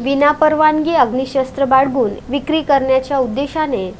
विनापरवानगी अग्निशस्त्र बाळगून विक्री करण्याच्या उद्देशाने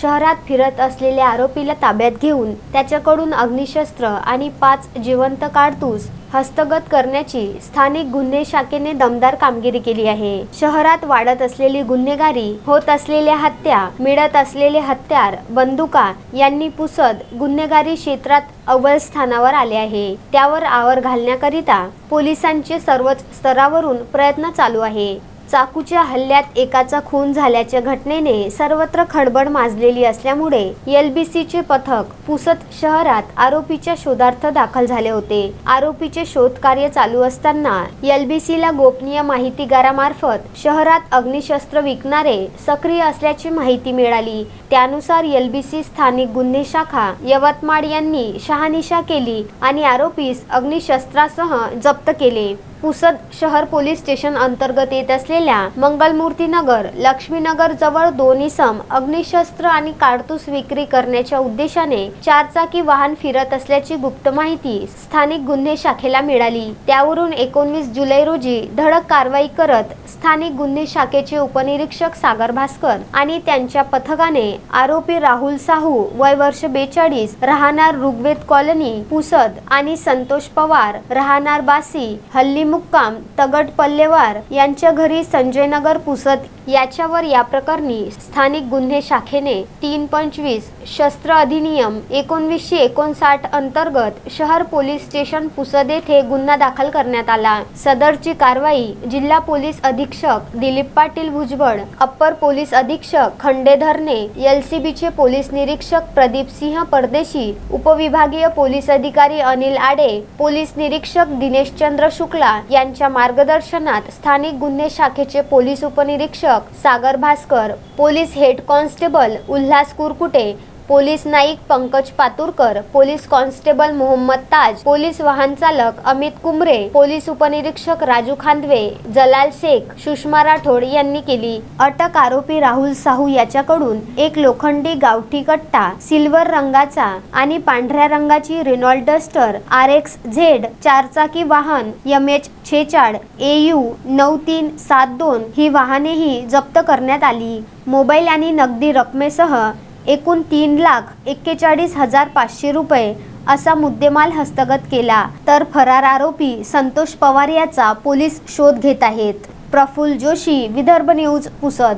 शहरात फिरत असलेल्या आरोपीला ताब्यात घेऊन त्याच्याकडून अग्निशस्त्र आणि पाच जिवंत काढतूस हस्तगत करण्याची स्थानिक गुन्हे शाखेने दमदार कामगिरी केली आहे. शहरात वाढत असलेली गुन्हेगारी होत असलेल्या हत्या मिळत असलेले हत्यार बंदुका यांनी पुसद गुन्हेगारी क्षेत्रात अव्वल स्थानावर आले आहे. त्यावर आवर घालण्याकरिता पोलिसांचे सर्वच स्तरावरून प्रयत्न चालू आहे. चाकूच्या हल्ल्यात एकाचा खून झाल्याच्या घटनेने सर्वत्र खडबड माजलेली असल्यामुळे एलबीसीचे पथक पुसत शहरात आरोपीच्या शोधार्थ दाखल झाले होते. आरोपीचे शोध कार्य चालू असताना एलबीसीला गोपनीय माहितीगारामार्फत शहरात अग्निशस्त्र विकणारे सक्रिय असल्याची माहिती मिळाली. त्यानुसार एलबीसी स्थानिक गुन्हे शाखा यवतमाळ यांनी शहानिशा केली आणि आरोपीस अग्निशस्त्रासह जप्त केले. पुसद शहर पोलीस स्टेशन अंतर्गत येत असलेल्या मंगलमूर्ती नगर लक्ष्मीनगर जवळ दोन इसम अग्निशस्त्र आणि कारतूस विक्री करण्याच्या उद्देशाने चारचाकी वाहन फिरत असल्याची गुप्त माहिती स्थानिक गुन्हे शाखेला मिळाली. त्यावरून एकोणवीस जुलै रोजी धडक कारवाई करत स्थानिक गुन्हे शाखेचे उपनिरीक्षक सागर भास्कर आणि त्यांच्या पथकाने आरोपी राहुल साहू वय वर्ष बेचाळीस राहणार ऋग्वेद कॉलनी पुसद आणि संतोष पवार राहणार बासी हल्ली मुक्काम तगड पल्लेवार यांच्या घरी संजयनगर पुसद याच्यावर या प्रकरणी स्थानिक गुन्हे शाखेने तीन पंचवीस शस्त्र अधिनियम एकोणवीसशे एकोणसाठ अंतर्गत शहर पोलीस स्टेशन पुसद येथे गुन्हा दाखल करण्यात आला. सदरची कारवाई जिल्हा पोलीस अधीक्षक दिलीप पाटील भुजबळ अप्पर पोलीस अधीक्षक खंडेधरने एलसीबीचे पोलीस निरीक्षक प्रदीप सिंह परदेशी उपविभागीय पोलीस अधिकारी अनिल आडे पोलीस निरीक्षक दिनेश चंद्र शुक्ला यांच्या मार्गदर्शनात स्थानिक गुन्हे शाखेचे पोलीस उपनिरीक्षक Sagar Bhaskar police head constable Ulhas Kurkute police Naik Pankaj Paturkar police constable Mohammad Taj police वाहन चालक अमित कुमरे पोलीस उपनिरीक्षक राजू खांदवे जलाल शेख सुषमा राठोड यांनी केली. अटक आरोपी राहुल साहू याच्याकडून एक लोखंडी गावठी कट्टा सिल्वर रंगाचा आणि पांढऱ्या रंगाची Renault Duster R X Z चारचाकी वाहन एम एच छेचाळ ए यू नऊ तीन सात दोन ही वाहनेही जप्त करण्यात आली. मोबाईल आणि नगदी रकमेसह एकूण तीन लाख एक्केचाळीस हजार पाचशे रुपये असा मुद्देमाल हस्तगत केला. तर फरार आरोपी संतोष पवार याचा पोलीस शोध घेत आहेत. प्रफुल्ल जोशी विदर्भ न्यूज पुसद.